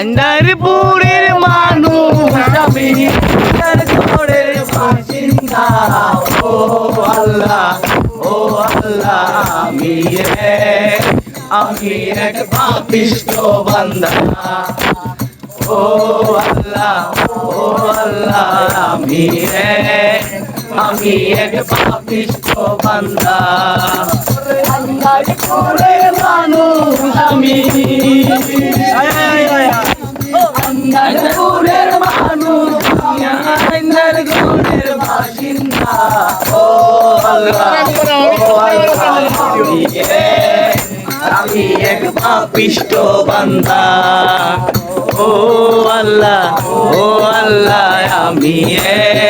আন্দারপুরের মানুষ। আমি ঘরের বাসিন্দা। ও আল্লাহ ও আল্লাহ আমি এক আমি এক পাপিষ্ট বান্দা। ও আল্লাহ ও আল্লাহ আমি এক আমি এক পাপিষ্ট বান্দা। আমি। আন্দারপুরের মানুষ আমি। আমি এক পাপিষ্ট বান্দা। ও আল্লাহ ও আল্লাহ, আমি এক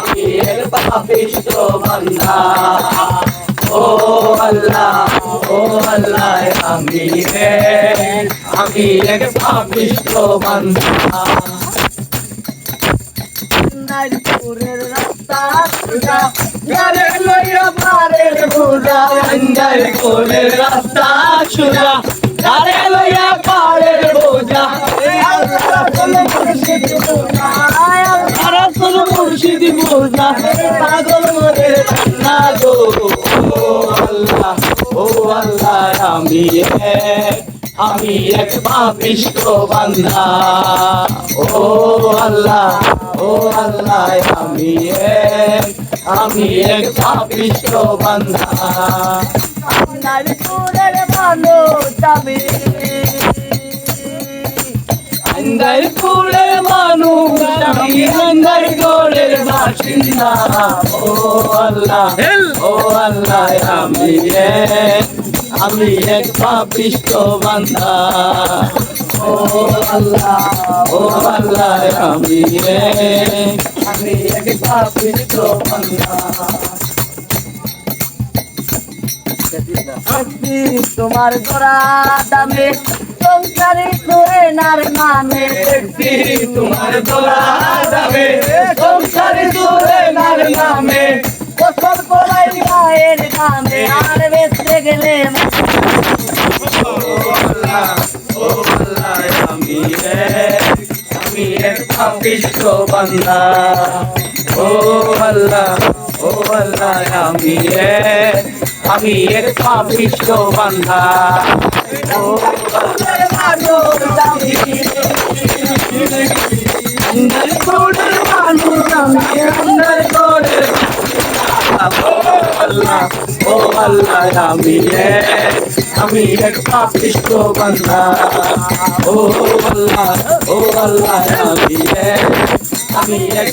আমি এক পাপিষ্ট বান্দা ও আল্লাহ ও আল্লাহ আমি আমি এক পাপিষ্ট বান্দা নারীপুরের রাস্তা গারে লইয়া আন্দার রাস্তা গারে মুর্শিদ বোঝা পাগল কান্না গো, ও আল্লাহ ও আল্লাহ, আমি আমি এক পাপিষ্ট বান্দা। ও আল্লাহ ও আল্লাহ, আমি এক আমি এক বান্দা। নারীপুরের মানুষ আমি আন্দার ফুলের মানুষ আমি আন্দার গোলের বাসিন্দা। ও আল্লাহ ও আল্লাহ আমি এক আমি এক পাপিষ্ট বান্দা। ও আল্লাহ ও আল্লাহ আমি আমি এক পাপিষ্ট বান্দা। তোমার গোড়া দামে সংসারে করে নার নামে দেখছি, তোমার দোলা যাবে। সংসারে দূরে নার নামে ফসল কলাই গায়ের নামে, আর বেঁচতে গেলে আমি এক পাপিষ্ট বান্দা। ও আল্লাহ ও আল্লাহ, আমি আমি এক পাপিষ্ট বান্দা। ও মানুষ আমি আন্দার কোডের মানুষ আমি আন্দার কোডের ও আল্লাহ ও আল্লাহ আমি এক আমি এক পাপিষ্ট বান্দা ও আল্লাহ ও আল্লাহ আমি এক